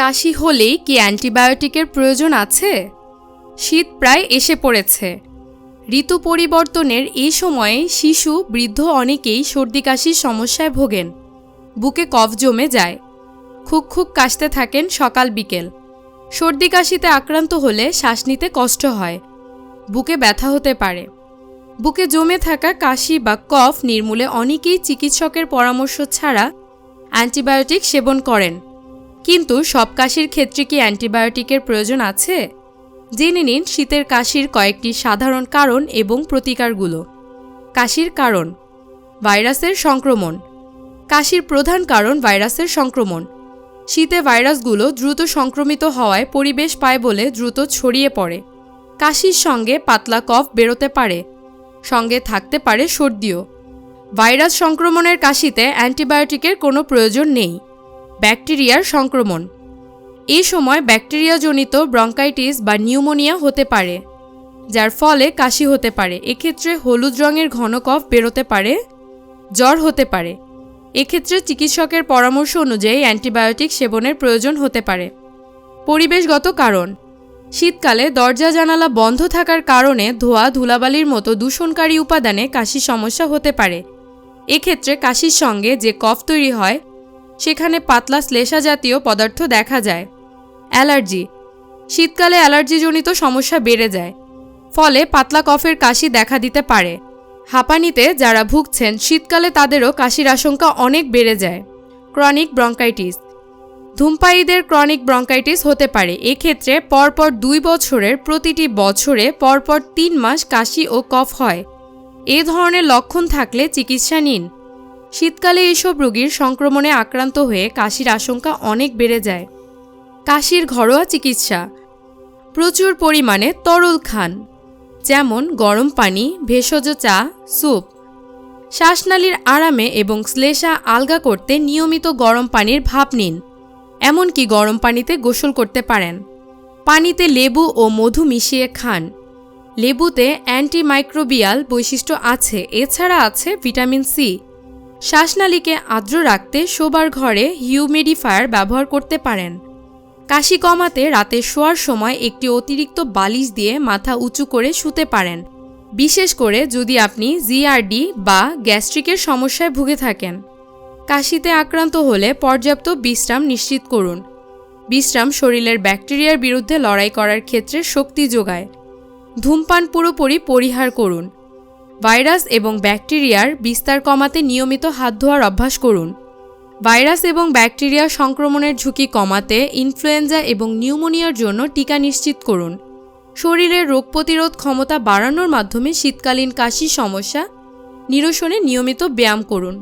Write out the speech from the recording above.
কাশি হলেই কি অ্যান্টিবায়োটিকের প্রয়োজন আছে? শীত প্রায় এসে পড়েছে। ঋতু পরিবর্তনের এই সময়ে শিশু, বৃদ্ধ অনেকেই সর্দি কাশির সমস্যায় ভোগেন। বুকে কফ জমে যায়। খুক খুক কাশতে থাকেন সকাল বিকেল। সর্দি কাশিতে আক্রান্ত হলে শ্বাস নিতে কষ্ট হয়। বুকে ব্যথা হতে পারে। বুকে জমে থাকা কাশি বা কফ নির্মূলে অনেকেই চিকিৎসকের পরামর্শ ছাড়া অ্যান্টিবায়োটিক সেবন করেন। কিন্তু সব কাশির ক্ষেত্রে কি অ্যান্টিবায়োটিকের প্রয়োজন আছে? জেনে নিন শীতের কাশির কয়েকটি সাধারণ কারণ এবং প্রতিকারগুলো। কাশির কারণ, ভাইরাসের সংক্রমণ। কাশির প্রধান কারণ, ভাইরাসের সংক্রমণ। শীতে ভাইরাসগুলো দ্রুত সংক্রমিত হওয়ায় পরিবেশ পায় বলে দ্রুত ছড়িয়ে পড়ে। কাশির সঙ্গে পাতলা কফ বেরোতে পারে, সঙ্গে থাকতে পারে সর্দিও। ভাইরাস সংক্রমণের কাশিতে অ্যান্টিবায়োটিকের কোনো প্রয়োজন নেই। ব্যাকটেরিয়ার সংক্রমণ। এই সময় ব্যাকটেরিয়াজনিত ব্রঙ্কাইটিস বা নিউমোনিয়া হতে পারে, যার ফলে কাশি হতে পারে। এক্ষেত্রে হলুদ রঙের ঘন কফ বেরোতে পারে, জ্বর হতে পারে। এক্ষেত্রে চিকিৎসকের পরামর্শ অনুযায়ী অ্যান্টিবায়োটিক সেবনের প্রয়োজন হতে পারে। পরিবেশগত কারণ, শীতকালে দরজা জানালা বন্ধ থাকার কারণে ধোয়া ধুলাবালির মতো দূষণকারী উপাদানে কাশি সমস্যা হতে পারে। এক্ষেত্রে কাশির সঙ্গে যে কফ তৈরি হয় সেখানে পাতলা শ্লেষা জাতীয় পদার্থ দেখা যায়। অ্যালার্জি। শীতকালে অ্যালার্জিজনিত সমস্যা বেড়ে যায়, ফলে পাতলা কফের কাশি দেখা দিতে পারে। হাঁপানিতে যারা ভুগছেন, শীতকালে তাদেরও কাশির আশঙ্কা অনেক বেড়ে যায়। Chronic bronchitis. ধূমপায়ীদের ক্রনিক ব্রঙ্কাইটিস হতে পারে। এক্ষেত্রে পরপর দুই বছরের প্রতিটি বছরে পরপর তিন মাস কাশি ও কফ হয়। এ ধরনের লক্ষণ থাকলে চিকিৎসা নিন। শীতকালে এসব রোগীর সংক্রমণে আক্রান্ত হয়ে কাশির আশঙ্কা অনেক বেড়ে যায়। কাশির ঘরোয়া চিকিৎসা। প্রচুর পরিমাণে তরল খান, যেমন গরম পানি, ভেষজ চা, স্যুপ। শ্বাসনালীর আরামে এবং শ্লেষা আলগা করতে নিয়মিত গরম পানির ভাপ নিন, এমনকি গরম পানিতে গোসল করতে পারেন। পানিতে লেবু ও মধু মিশিয়ে খান। লেবুতে অ্যান্টিমাইক্রোবিয়াল বৈশিষ্ট্য আছে, এছাড়া আছে ভিটামিন সি। শ্বাসনালীকে আর্দ্র রাখতে শোবার ঘরে হিউমিডিফায়ার ব্যবহার করতে পারেন। কাশি কমাতে রাতে শোয়ার সময় একটি অতিরিক্ত বালিশ দিয়ে মাথা উঁচু করে শুতে পারেন। বিশেষ করে যদি আপনি জিআরডি বা গ্যাস্ট্রিকের সমস্যায় ভুগে থাকেন। কাশিতে আক্রান্ত হলে পর্যাপ্ত বিশ্রাম নিশ্চিত করুন। বিশ্রাম শরীরের ব্যাকটেরিয়ার বিরুদ্ধে লড়াই করার ক্ষেত্রে শক্তি যোগায়। ধূমপান পুরোপুরি পরিহার করুন। ভাইরাস এবং ব্যাকটেরিয়ার বিস্তার কমাতে নিয়মিত হাত ধোয়ার অভ্যাস করুন। ভাইরাস এবং ব্যাকটেরিয়া সংক্রমণের ঝুঁকি কমাতে ইনফ্লুয়েঞ্জা এবং নিউমোনিয়ার জন্য টিকা নিশ্চিত করুন। শরীরের রোগ প্রতিরোধ ক্ষমতা বাড়ানোর মাধ্যমে শীতকালীন কাশি সমস্যা নিরসনে নিয়মিত ব্যায়াম করুন।